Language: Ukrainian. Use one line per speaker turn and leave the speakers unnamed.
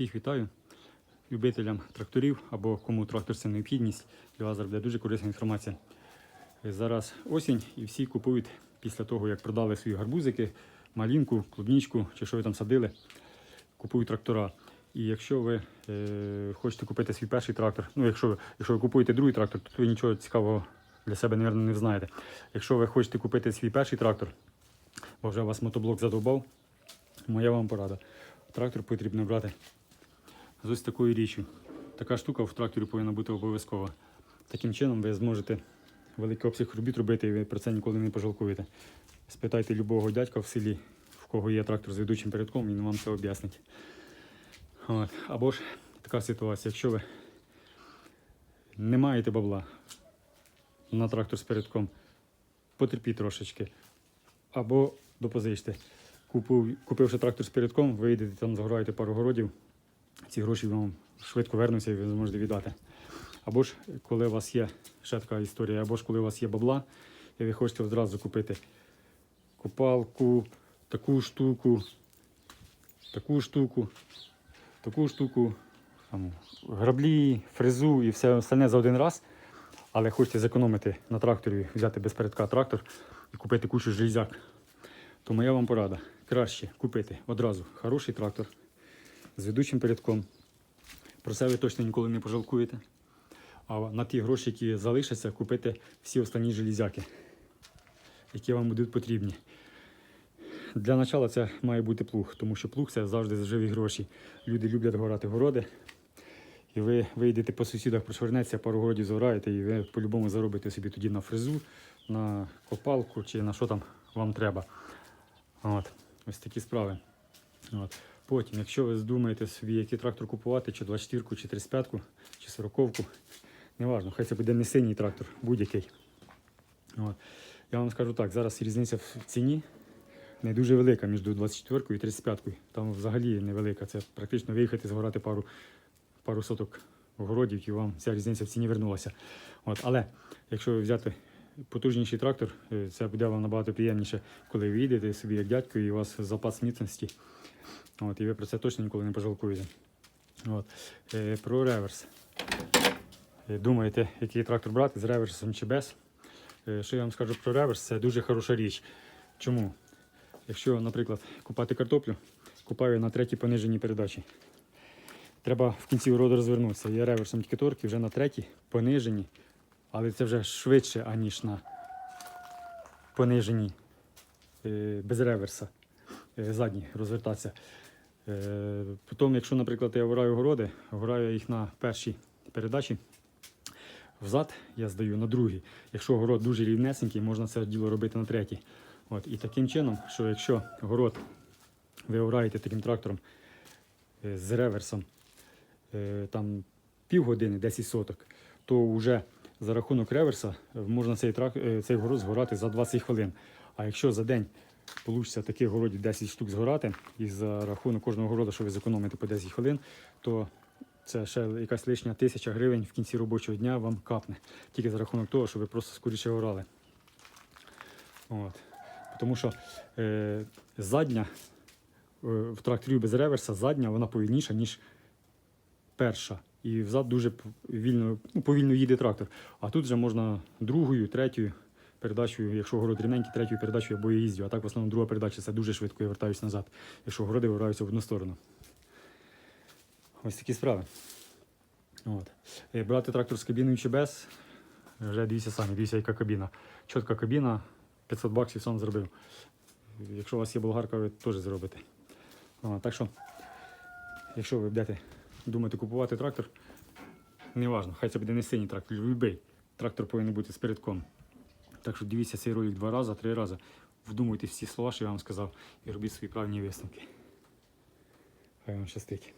Всіх вітаю любителям тракторів або кому трактор це необхідність. Для вас буде дуже корисна інформація. Е, Зараз осінь і всі купують після того, як продали свої гарбузики, малінку, клубнічку чи що ви там садили, купують трактора. І якщо ви е, хочете купити свій перший трактор, ну якщо ви, якщо ви купуєте другий трактор, то ви нічого цікавого для себе, мабуть, не знаєте. Якщо ви хочете купити свій перший трактор, бо вже вас мотоблок задовбав, моя вам порада. Трактор потрібно брати з ось такою річчю. Така штука в тракторі повинна бути обов'язкова. Таким чином ви зможете великий обсяг робіт робити, і ви про це ніколи не пожалкуєте. Спитайте любого дядька в селі, в кого є трактор з ведучим передком, він вам це об'яснить. От. Або ж така ситуація, якщо ви не маєте бабла на трактор з передком, потерпіть трошечки. Або допозичте. Купив, купивши трактор з передком, ви йдете там, загораєте пару городів, ці гроші вам швидко вернуться і ви зможете віддати. Або ж коли у вас є ще така історія, або ж коли у вас є бабла, і ви хочете одразу купити купалку, таку штуку, таку штуку, таку штуку, там, граблі, фрезу і все остальне за один раз, але хочете зекономити на тракторі, взяти без передка трактор і купити кучу железяк, то моя вам порада. Краще купити одразу хороший трактор з ведучим передком. Про це ви точно ніколи не пожалкуєте. А на ті гроші, які залишаться, купити всі останні железяки, які вам будуть потрібні. Для початку це має бути плуг, тому що плуг це завжди живі гроші. Люди люблять горати городи. І ви вийдете по сусідах, прошвернеться, пару городів згораєте, і ви по-любому заробите собі тоді на фрезу, на копалку чи на що там вам треба. От. Ось такі справи. От. Потім, якщо ви здумаєте собі, який трактор купувати, чи 24-ку, чи 35-ку, чи 40-ку, неважно, хай це буде не синій трактор, будь-який. Я вам скажу так, зараз різниця в ціні не дуже велика між 24 і 35-кою. Там взагалі невелика. Це практично виїхати, згорати пару, пару соток огородів, і вам ця різниця в ціні вернулася. От. Але якщо ви взяти потужніший трактор, е, це буде вам набагато приємніше, коли ви їдете собі як дядько, і у вас запас міцності. От, і ви про це точно ніколи не пожалкуєте. От. Е, про реверс. Е, Думаєте, який трактор брати з реверсом чи без? Е, Що я вам скажу про реверс, це дуже хороша річ. Чому? Якщо, наприклад, купати картоплю, купаю на третій пониженій передачі. Треба в кінці уроду розвернутися. Я реверсом тільки торки вже на третій пониженій, але це вже швидше, аніж на пониженій е, без реверса е, задній розвертатися. Е, Потім, якщо, наприклад, я ораю городи, ораю їх на першій передачі. Взад я здаю на другий. Якщо город дуже рівнесенький, можна це діло робити на третій. От, і таким чином, що якщо город ви ораєте таким трактором е, з реверсом е, там півгодини, 10 соток, то вже за рахунок реверса можна цей, трак, цей город згорати за 20 хвилин. А якщо за день вийде таких городів 10 штук згорати, і за рахунок кожного городу, що ви зекономите по 10 хвилин, то це ще якась лишня тисяча гривень в кінці робочого дня вам капне. Тільки за рахунок того, що ви просто скоріше орали. От. Тому що е, задня е, в тракторі без реверса задня вона повільніша, ніж перша. І взад дуже п- вільно, ну, повільно їде трактор. А тут вже можна другою, третьою передачею, якщо город рівненький, третьою передачею або я їздю. А так в основному друга передача це дуже швидко я вертаюся назад, якщо городи вираються в одну сторону. Ось такі справи. От. Е, Брати трактор з кабіною чи без, вже дивіться самі, дивіться, яка кабіна. Чітка кабіна, 500 баксів сам зробив. Якщо у вас є болгарка, ви теж зробите. А, так що, якщо ви будете думати купувати трактор, неважно, хай це буде не синій трактор, любий. Трактор повинен бути з передком. Так що дивіться цей ролик два рази, три рази. Вдумуйте всі слова, що я вам сказав, і робіть свої правильні висновки. Хай вам щастить.